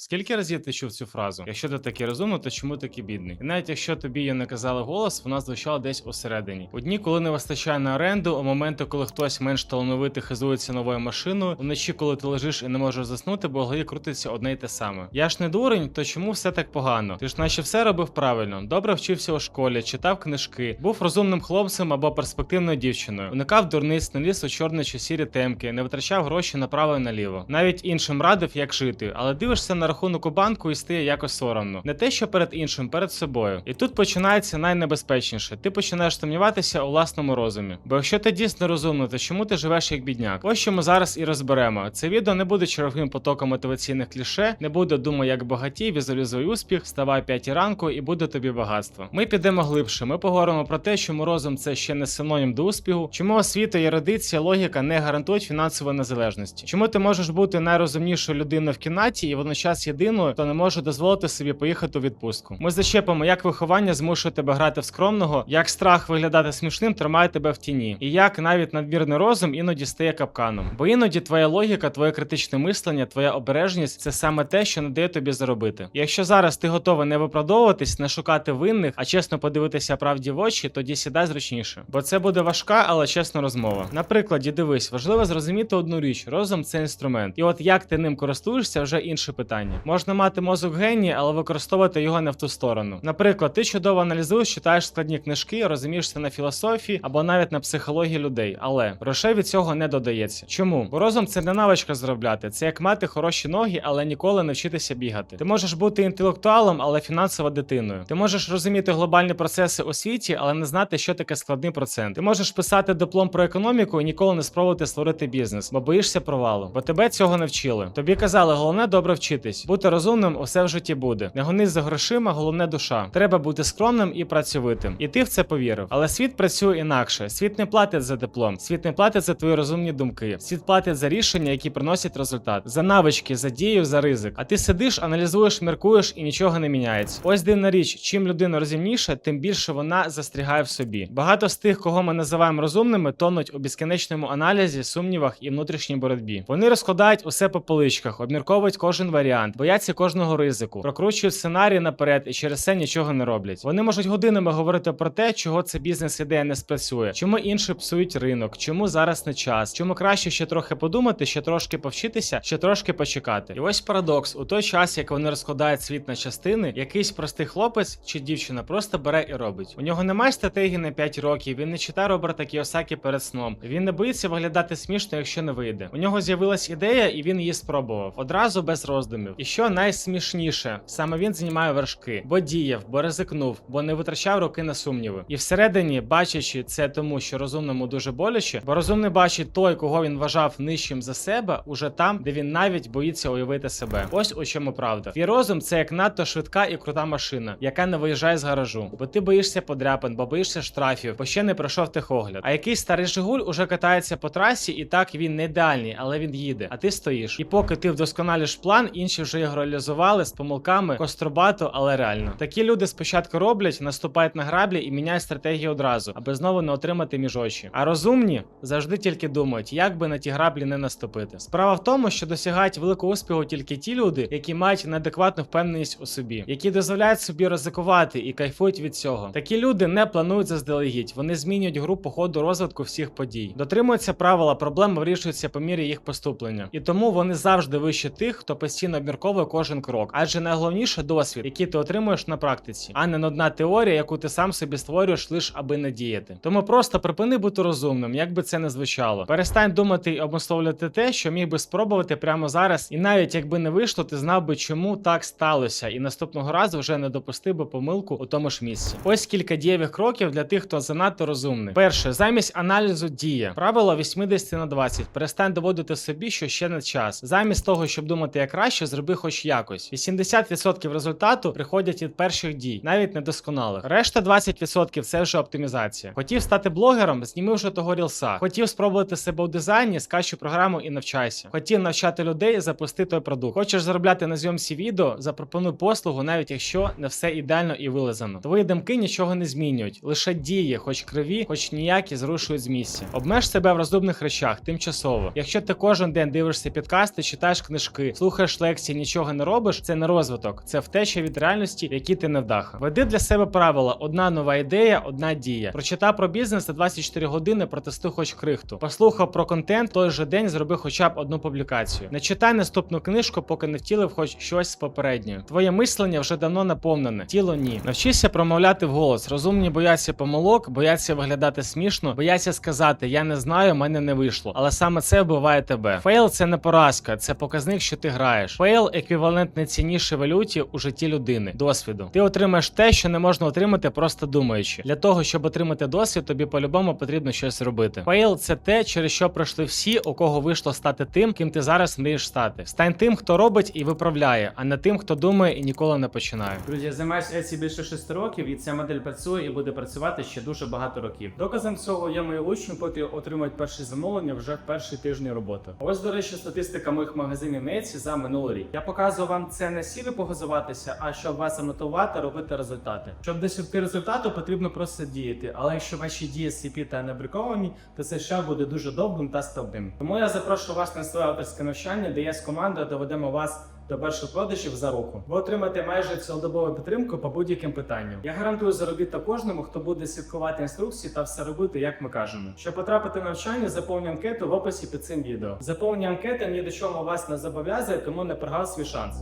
Скільки разів ти чув цю фразу? Якщо ти такий розумний, то чому такий бідний? І навіть якщо тобі її не казали голос, вона звучала десь усередині. У дні, коли не вистачає на оренду, у моменти, коли хтось менш талановитий хизується новою машиною, уночі, коли ти лежиш і не можеш заснути, бо голові крутиться одне й те саме. Я ж не дурень, то чому все так погано? Ти ж наче все робив правильно, добре вчився у школі, читав книжки, був розумним хлопцем або перспективною дівчиною, уникав дурниць, не ліз у чорні чи сірі темки, не витрачав гроші направо і наліво. Навіть іншим радив, як жити, але дивишся на рахунок у банку і стає якось соромно. Не те, що перед іншим, перед собою. І тут починається найнебезпечніше. Ти починаєш сумніватися у власному розумі. Бо якщо ти дійсно розумний, то чому ти живеш як бідняк? Ось що ми зараз і розберемо. Це відео не буде черговим потоком мотиваційних кліше, не буде думай як багатій, візуалізуй успіх, вставай 5 ранку і буде тобі багатство. Ми підемо глибше. Ми поговоримо про те, чому розум це ще не синонім до успіху, чому освіта, ерудиція, логіка не гарантують фінансової незалежності. Чому ти можеш бути найрозумнішою людиною в кімнаті і водночас єдиною, хто не може дозволити собі поїхати у відпустку. Ми зачепимо, як виховання змушує тебе грати в скромного, як страх виглядати смішним тримає тебе в тіні, і як навіть надмірний розум іноді стає капканом. Бо іноді твоя логіка, твоє критичне мислення, твоя обережність це саме те, що не дає тобі заробити. Якщо зараз ти готовий не виправдовуватись, не шукати винних, а чесно подивитися правді в очі, тоді сідай зручніше. Бо це буде важка, але чесна розмова. Наприклад, дивись, важливо зрозуміти одну річ: розум це інструмент. І от як ти ним користуєшся, вже інше питання. Можна мати мозок генія, але використовувати його не в ту сторону. Наприклад, ти чудово аналізуєш, читаєш складні книжки, розумієшся на філософії або навіть на психології людей, але грошей від цього не додається. Чому? Бо розум це не навичка заробляти, це як мати хороші ноги, але ніколи не вчитися бігати. Ти можеш бути інтелектуалом, але фінансово дитиною. Ти можеш розуміти глобальні процеси у світі, але не знати, що таке складний процент. Ти можеш писати диплом про економіку і ніколи не спробувати створити бізнес, бо боїшся провалу, бо тебе цього не вчили. Тобі казали, головне добре вчитись. Бути розумним усе в житті буде. Не гонись за грошима, головне душа. Треба бути скромним і працьовитим. І ти в це повірив. Але світ працює інакше. Світ не платить за диплом, світ не платить за твої розумні думки. Світ платить за рішення, які приносять результат, за навички, за дію, за ризик. А ти сидиш, аналізуєш, міркуєш і нічого не міняється. Ось дивна річ: чим людина розумніша, тим більше вона застрягає в собі. Багато з тих, кого ми називаємо розумними, тонуть у безкінечному аналізі, сумнівах і внутрішній боротьбі. Вони розкладають усе по поличках, обмірковують кожен варіант, бояться кожного ризику, прокручують сценарій наперед і через це нічого не роблять. Вони можуть годинами говорити про те, чого ця бізнес-ідея не спрацює, чому інші псують ринок, чому зараз не час, чому краще ще трохи подумати, ще трошки повчитися, ще трошки почекати. І ось парадокс: у той час, як вони розкладають світ на частини, якийсь простий хлопець чи дівчина просто бере і робить. У нього немає стратегії на 5 років. Він не читає Роберта Кіосакі перед сном. Він не боїться виглядати смішно, якщо не вийде. У нього з'явилась ідея, і він її спробував одразу без роздумів. І що найсмішніше, саме він знімає вершки, бо діяв, бо ризикнув, бо не витрачав роки на сумніви. І всередині, бачачи це тому, що розумному дуже боляче, бо розумний бачить той, кого він вважав нижчим за себе, уже там, де він навіть боїться уявити себе. Ось у чому правда. Твій розум це як надто швидка і крута машина, яка не виїжджає з гаражу, бо ти боїшся подряпин, бо боїшся штрафів, бо ще не пройшов техогляд. А якийсь старий Жигуль уже катається по трасі, і так він не ідеальний, але він їде. А ти стоїш. І поки ти вдосконалиш план, інші вже його реалізували з помилками, кострубато, але реально. Такі люди спочатку роблять, наступають на граблі і міняють стратегію одразу, аби знову не отримати між очі. А розумні завжди тільки думають, як би на ті граблі не наступити. Справа в тому, що досягають великого успіху тільки ті люди, які мають неадекватну впевненість у собі, які дозволяють собі ризикувати і кайфують від цього. Такі люди не планують заздалегідь, вони змінюють гру по ходу розвитку всіх подій, дотримуються правила, проблеми вирішуються по мірі їх поступлення, і тому вони завжди вище тих, хто постійно обмірковує кожен крок. Адже найголовніше досвід, який ти отримуєш на практиці, а не одна теорія, яку ти сам собі створюєш лише аби не діяти. Тому просто припини бути розумним, як би це не звучало. Перестань думати і обмисловлювати те, що міг би спробувати прямо зараз, і навіть якби не вийшло, ти знав би, чому так сталося, і наступного разу вже не допустив би помилку у тому ж місці. Ось кілька дієвих кроків для тих, хто занадто розумний. Перше, замість аналізу діє. Правило 80 на 20. Перестань доводити собі, що ще не час. Замість того, щоб думати як краще, зроби хоч якось. 80% результату приходять від перших дій, навіть недосконалих. Решта 20% це вже оптимізація. Хотів стати блогером, зніми вже того рілса. Хотів спробувати себе у дизайні, скачу програму і навчайся. Хотів навчати людей, запусти той продукт. Хочеш заробляти на зйомці відео, запропонуй послугу, навіть якщо не все ідеально і вилизано. Твої думки нічого не змінюють, лише дії, хоч криві, хоч ніякі зрушують з місця. Обмеж себе в розумних речах, тимчасово. Якщо ти кожен день дивишся підкасти, читаєш книжки, слухаєш лекції і нічого не робиш, це не розвиток, це втеча від реальності, в якій ти не вдаха. Веди для себе правила: одна нова ідея, одна дія. Прочитай про бізнес за 24 години, протестуй хоч крихту. Послухав про контент, той же день зроби хоча б одну публікацію. Не читай наступну книжку, поки не втілив хоч щось з попередньої. Твоє мислення вже давно наповнене, тіло ні. Навчися промовляти вголос. Розумні бояться помилок, бояться виглядати смішно, бояться сказати Я не знаю, мене не вийшло. Але саме це вбиває тебе. Фейл це не поразка, це показник, що ти граєш. Фейл еквівалент найціннішій валюті у житті людини, досвіду. Ти отримаєш те, що не можна отримати, просто думаючи. Для того, щоб отримати досвід, тобі по-любому потрібно щось робити. Фейл це те, через що пройшли всі, у кого вийшло стати тим, ким ти зараз мрієш стати. Стань тим, хто робить і виправляє, а не тим, хто думає і ніколи не починає. Друзі, я займаюся Etsy більше 6 років, і ця модель працює і буде працювати ще дуже багато років. Доказом цього є мої учні, поки отримують перші замовлення вже в перші тижні роботи. Ось, до речі, статистика моїх магазинів на за минулий рік. Я показую вам це не сіли погазуватися, а щоб вас анотувати, робити результати. Щоб досягти результату, потрібно просто діяти. Але якщо ваші дії сліпі та небриковані, то це ще буде дуже довгим та стабільним. Тому я запрошую вас на своє авторське навчання, де я з командою доведемо вас до перших продажів за року. Ви отримаєте майже цілодобову підтримку по будь-яким питанням. Я гарантую заробіток кожному, хто буде слідкувати інструкції та все робити, як ми кажемо. Щоб потрапити на навчання, заповню анкету в описі під цим відео. Заповнення анкети ні до чого вас не зобов'язує, тому не прогав свій шанс.